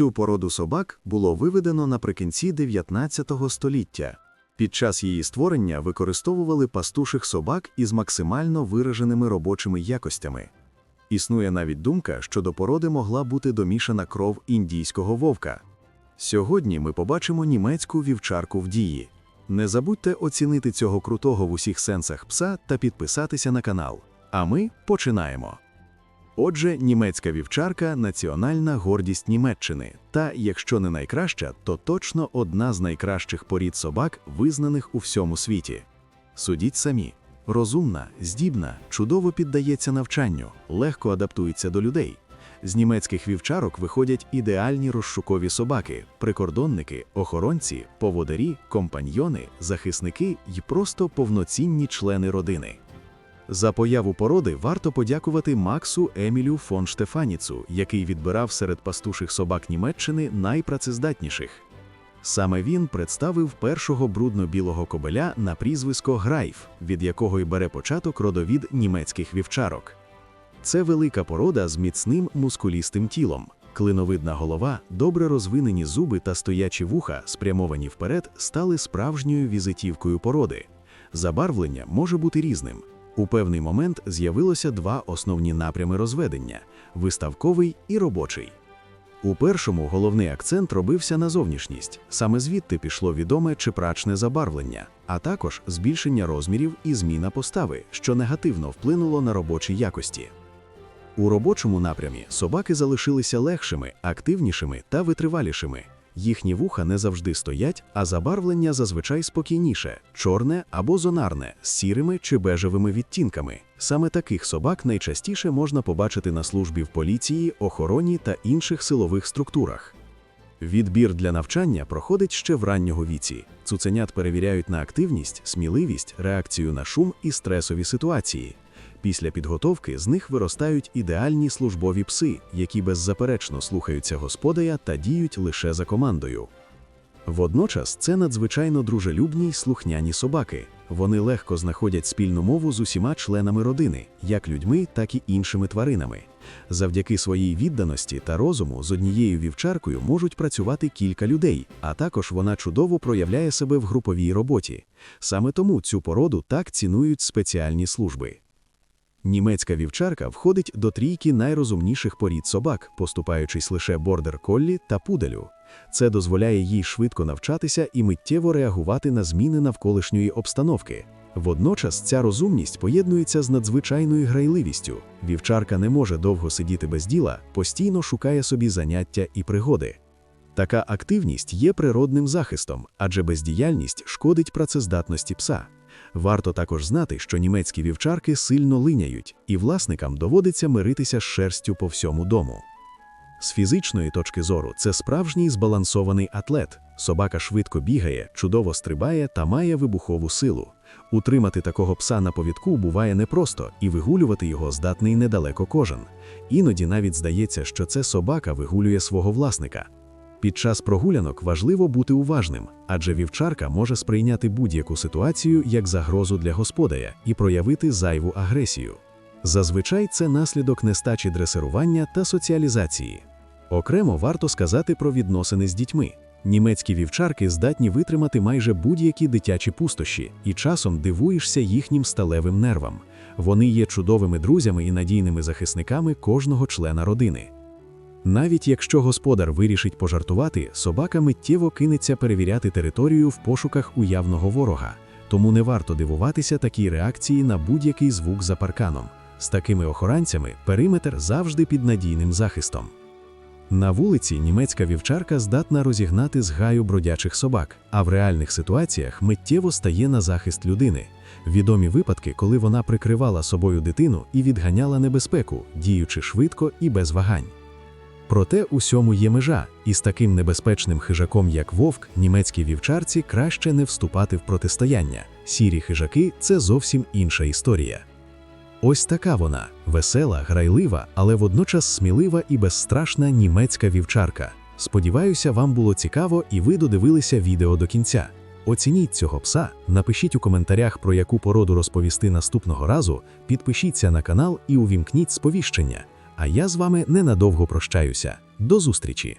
Цю породу собак було виведено наприкінці 19 століття. Під час її створення використовували пастуших собак із максимально вираженими робочими якостями. Існує навіть думка, що до породи могла бути домішана кров індійського вовка. Сьогодні ми побачимо німецьку вівчарку в дії. Не забудьте оцінити цього крутого в усіх сенсах пса та підписатися на канал. А ми починаємо. Отже, німецька вівчарка національна гордість Німеччини, та, якщо не найкраща, то точно одна з найкращих порід собак, визнаних у всьому світі. Судіть самі. Розумна, здібна, чудово піддається навчанню, легко адаптується до людей. З німецьких вівчарок виходять ідеальні розшукові собаки, прикордонники, охоронці, поводарі, компаньйони, захисники і просто повноцінні члени родини. За появу породи варто подякувати Максу Емілю фон Штефаніцу, який відбирав серед пастуших собак Німеччини найпрацездатніших. Саме він представив першого брудно-білого кобеля на прізвисько Грайф, від якого й бере початок родовід німецьких вівчарок. Це велика порода з міцним мускулістим тілом. Клиновидна голова, добре розвинені зуби та стоячі вуха, спрямовані вперед, стали справжньою візитівкою породи. Забарвлення може бути різним. У певний момент з'явилося два основні напрями розведення виставковий і робочий. У першому головний акцент робився на зовнішність, саме звідти пішло відоме чи прачне забарвлення, а також збільшення розмірів і зміна постави, що негативно вплинуло на робочі якості. У робочому напрямі собаки залишилися легшими, активнішими та витривалішими. Їхні вуха не завжди стоять, а забарвлення зазвичай спокійніше, чорне або зонарне, з сірими чи бежевими відтінками. Саме таких собак найчастіше можна побачити на службі в поліції, охороні та інших силових структурах. Відбір для навчання проходить ще в раннього віці. Цуценят перевіряють на активність, сміливість, реакцію на шум і стресові ситуації. Після підготовки з них виростають ідеальні службові пси, які беззаперечно слухаються господаря та діють лише за командою. Водночас це надзвичайно дружелюбні й слухняні собаки. Вони легко знаходять спільну мову з усіма членами родини, як людьми, так і іншими тваринами. Завдяки своїй відданості та розуму з однією вівчаркою можуть працювати кілька людей, а також вона чудово проявляє себе в груповій роботі. Саме тому цю породу так цінують спеціальні служби. Німецька вівчарка входить до трійки найрозумніших порід собак, поступаючись лише бордер-коллі та пуделю. Це дозволяє їй швидко навчатися і миттєво реагувати на зміни навколишньої обстановки. Водночас ця розумність поєднується з надзвичайною грайливістю. Вівчарка не може довго сидіти без діла, постійно шукає собі заняття і пригоди. Така активність є природним захистом, адже бездіяльність шкодить працездатності пса. Варто також знати, що німецькі вівчарки сильно линяють, і власникам доводиться миритися з шерстю по всьому дому. З фізичної точки зору це справжній збалансований атлет. Собака швидко бігає, чудово стрибає та має вибухову силу. Утримати такого пса на повідку буває непросто, і вигулювати його здатний недалеко кожен. Іноді навіть здається, що це собака вигулює свого власника. Під час прогулянок важливо бути уважним, адже вівчарка може сприйняти будь-яку ситуацію як загрозу для господаря і проявити зайву агресію. Зазвичай це наслідок нестачі дресирування та соціалізації. Окремо варто сказати про відносини з дітьми. Німецькі вівчарки здатні витримати майже будь-які дитячі пустощі, і часом дивуєшся їхнім сталевим нервам. Вони є чудовими друзями і надійними захисниками кожного члена родини. Навіть якщо господар вирішить пожартувати, собака миттєво кинеться перевіряти територію в пошуках уявного ворога, тому не варто дивуватися такій реакції на будь-який звук за парканом. З такими охоронцями периметр завжди під надійним захистом. На вулиці німецька вівчарка здатна розігнати згаю бродячих собак, а в реальних ситуаціях миттєво стає на захист людини. Відомі випадки, коли вона прикривала собою дитину і відганяла небезпеку, діючи швидко і без вагань. Проте усьому є межа, і з таким небезпечним хижаком, як вовк, німецькій вівчарці краще не вступати в протистояння. Сірі хижаки це зовсім інша історія. Ось така вона весела, грайлива, але водночас смілива і безстрашна німецька вівчарка. Сподіваюся, вам було цікаво і ви додивилися відео до кінця. Оцініть цього пса, напишіть у коментарях, про яку породу розповісти наступного разу, підпишіться на канал і увімкніть сповіщення. А я з вами ненадовго прощаюся. До зустрічі!